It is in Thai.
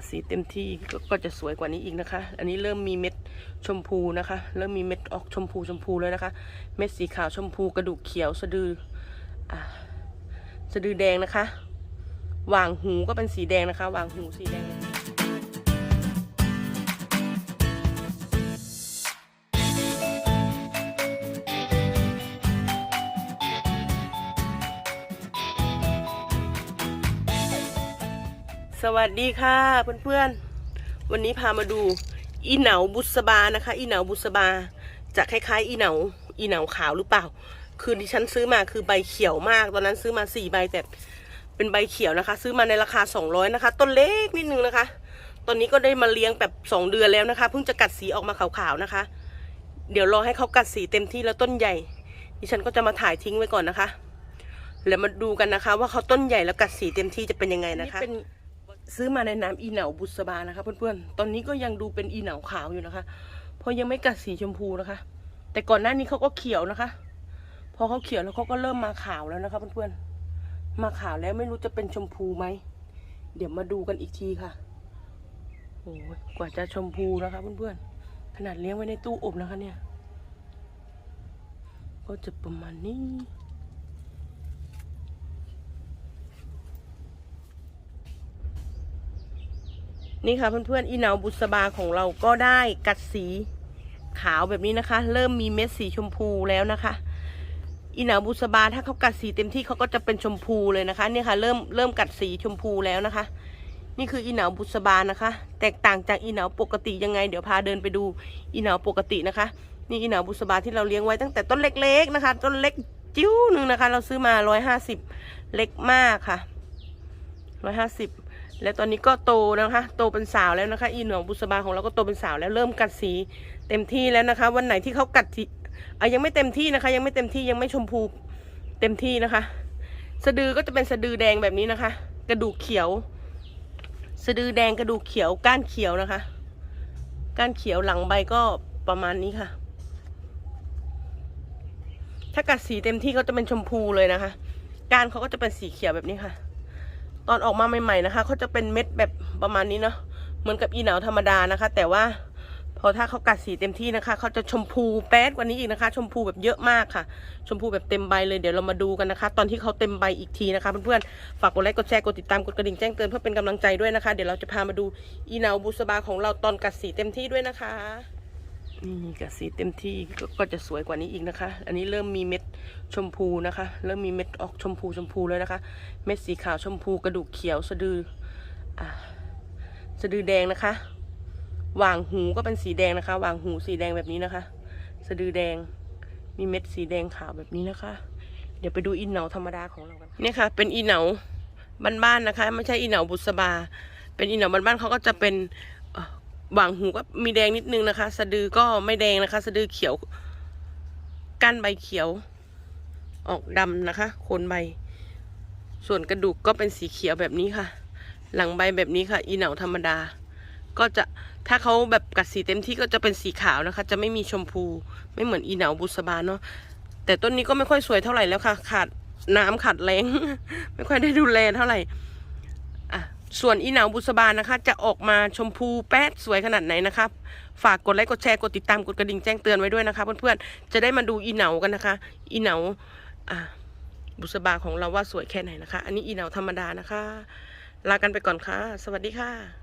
กสีเต็มที่ก็จะสวยกว่านี้อีกนะคะ อันนี้เริ่มมีเม็ดชมพูนะคะ เริ่มมีเม็ดออกชมพูชมพูเลยนะคะ เม็ดสีขาวชมพูกระดูกเขียวสะดืออ่าสะดือแดงนะคะหว่างหูก็เป็นสีแดงนะคะหว่างหูสีแดง สวัสดีค่ะเพื่อนๆ วันนี้พามาดูอีเหนาบุษบานะคะ อีเหนาบุษบาจะคล้ายๆ อีเหนาอีเหนาขาวหรือเปล่า คือที่ฉันซื้อมาคือใบเขียวมาก ตอนนั้นซื้อมาสี่ใบแต่เป็นใบเขียวนะคะ ซื้อมาในราคาสองร้อยนะคะ ต้นเล็กนิดนึงนะคะ ตอนนี้ก็ได้มาเลี้ยงแบบสองเดือนแล้วนะคะ เพิ่งจะกัดสีออกมาขาวๆนะคะ เดี๋ยวรอให้เขากัดสีเต็มที่แล้วต้นใหญ่ดิฉันก็จะมาถ่ายทิ้งไว้ก่อนนะคะแล้วมาดูกันนะคะ ว่าเขาต้นใหญ่แล้วกัดสีเต็มที่จะเป็นยังไงนะคะ ซื้อมาในน้ำอีเหนาบุษบานะคะ เพื่อนๆ ตอนนี้ก็ยังดูเป็นอีเหนาขาวอยู่นะคะ เพราะยังไม่กัดสีชมพูนะคะ แต่ก่อนหน้านี้เขาก็เขียวนะคะ พอเขาเขียวแล้วเขาก็เริ่มมาขาวแล้วนะคะ เพื่อนๆ มาขาวแล้วไม่รู้จะเป็นชมพูไหม เดี๋ยวมาดูกันอีกทีค่ะ โอ้ยกว่าจะชมพูนะคะ เพื่อนๆ ขนาดเลี้ยงไว้ในตู้อบนะคะเนี่ย ก็จะประมาณนี้ นี่ค่ะเพื่อนๆอีเนาบุษบาของเราก็ได้กัดสีขาวแบบนี้นะคะ เริ่มมีเม็ดสีชมพูแล้วนะคะอีเหนาบุษบาถ้าเขากัดสีเต็มที่เขาก็จะเป็นชมพูเลยนะคะเนี่ยค่ะเริ่มเริ่มกัดสีชมพูแล้วนะคะ นี่คืออีเหนาบุษบานะคะ แตกต่างจากอีเหนาปกติยังไง เดี๋ยวพาเดินไปดูอีเหนาปกตินะคะ นี่อีเหนาบุษบาที่เราเลี้ยงไว้ตั้งแต่ต้นเล็ก ๆนะคะ ต้นเล็กจิ้วหนึ่งนะคะ เราซื้อมาร้อยห้าสิบเล็กมากค่ะร้อยห้าสิบ และตอนนี้ก็โตนะคะ โตเป็นสาวแล้วนะคะ อีหนองบุษบาของเราก็โตเป็นสาวแล้วเริ่มกัดสีเต็มที่แล้วนะคะ วันไหนที่เขากัดสีอะยังไม่เต็มที่นะคะ ยังไม่เต็มที่ยังไม่ชมพูเต็มที่นะคะ สะดือก็จะเป็นสะดือแดงแบบนี้นะคะ กระดูกเขียว สะดือแดงกระดูกเขียวก้านเขียวนะคะ ก้านเขียวหลังใบก็ประมาณนี้ค่ะ ถ้ากัดสีเต็มที่ก็จะเป็นชมพูเลยนะคะ ก้านเขาก็จะเป็นสีเขียวแบบนี้ค่ะ ตอนออกมาใหม่ ๆนะคะเขาจะเป็นเม็ดแบบประมาณนี้เนาะเหมือนกับอีหนาธรรมดานะคะ แต่ว่าพอถ้าเขากัดสีเต็มที่นะคะเขาจะชมพูแป๊ดกว่านี้อีกนะคะ ชมพูแบบเยอะมากค่ะ ชมพูแบบเต็มใบเลยเดี๋ยวเรามาดูกันนะคะ ตอนที่เขาเต็มใบอีกทีนะคะเพื่อนๆฝากกดไลค์กดแชร์กดติดตามกดกระดิ่งแจ้งเตือนเพื่อเป็นกำลังใจด้วยนะคะ เดี๋ยวเราจะพามาดูอีหนาบุษบาของเราตอนกัดสีเต็มที่ด้วยนะคะนี่กัดสีเต็มที่ก็จะสวยกว่านี้อีกนะคะ อันนี้เริ่มมีเม็ด ชมพูนะคะ เริ่มมีเม็ดออกชมพูชมพูแล้วนะคะ เม็ดสีขาวชมพูกระดูกเขียวสะดืออสะดือแดงนะคะหว่างหูก็เป็นสีแดงนะคะหว่างหูสีแดงแบบนี้นะคะ สะดือแดงมีเม็ดสีแดงขาวแบบนี้นะคะ เดี๋ยวไปดูอีเหนาธรรมดาของเรากันเนี่ยค่ะ เป็นอีเหนาบ้านๆนะคะ ไม่ใช่อีเหนาบุษบา เป็นอีเหนาบ้านๆเขาก็จะเป็นหว่างหูก็มีแดงนิดนึงนะคะ สะดือก็ไม่แดงนะคะ สะดือเขียวก้านใบเขียว ออกดำนะคะ โคนใบ ส่วนกระดูกก็เป็นสีเขียวแบบนี้ค่ะ หลังใบแบบนี้ค่ะ อีเหนาธรรมดา ก็จะถ้าเขาแบบกัดสีเต็มที่ก็จะเป็นสีขาวนะคะ จะไม่มีชมพูไม่เหมือนอีเหนาบุษบาเนาะแต่ต้นนี้ก็ไม่ค่อยสวยเท่าไหร่แล้วค่ะ ขาดน้ำขาดแรงไม่ค่อยได้ดูแลเท่าไหร่อะส่วนอีเหนาบุษบานะคะ จะออกมาชมพูแป๊ดสวยขนาดไหนนะครับ ฝากกดไลค์กดแชร์กดติดตามกดกระดิ่งแจ้งเตือนไว้ด้วยนะคะ เพื่อนๆจะได้มาดูอีเหนากันนะคะ อีเหนา อะบุษบาของเราว่าสวยแค่ไหนนะคะ อันนี้อีเหนาธรรมดานะคะ ลากันไปก่อนค่ะ สวัสดีค่ะ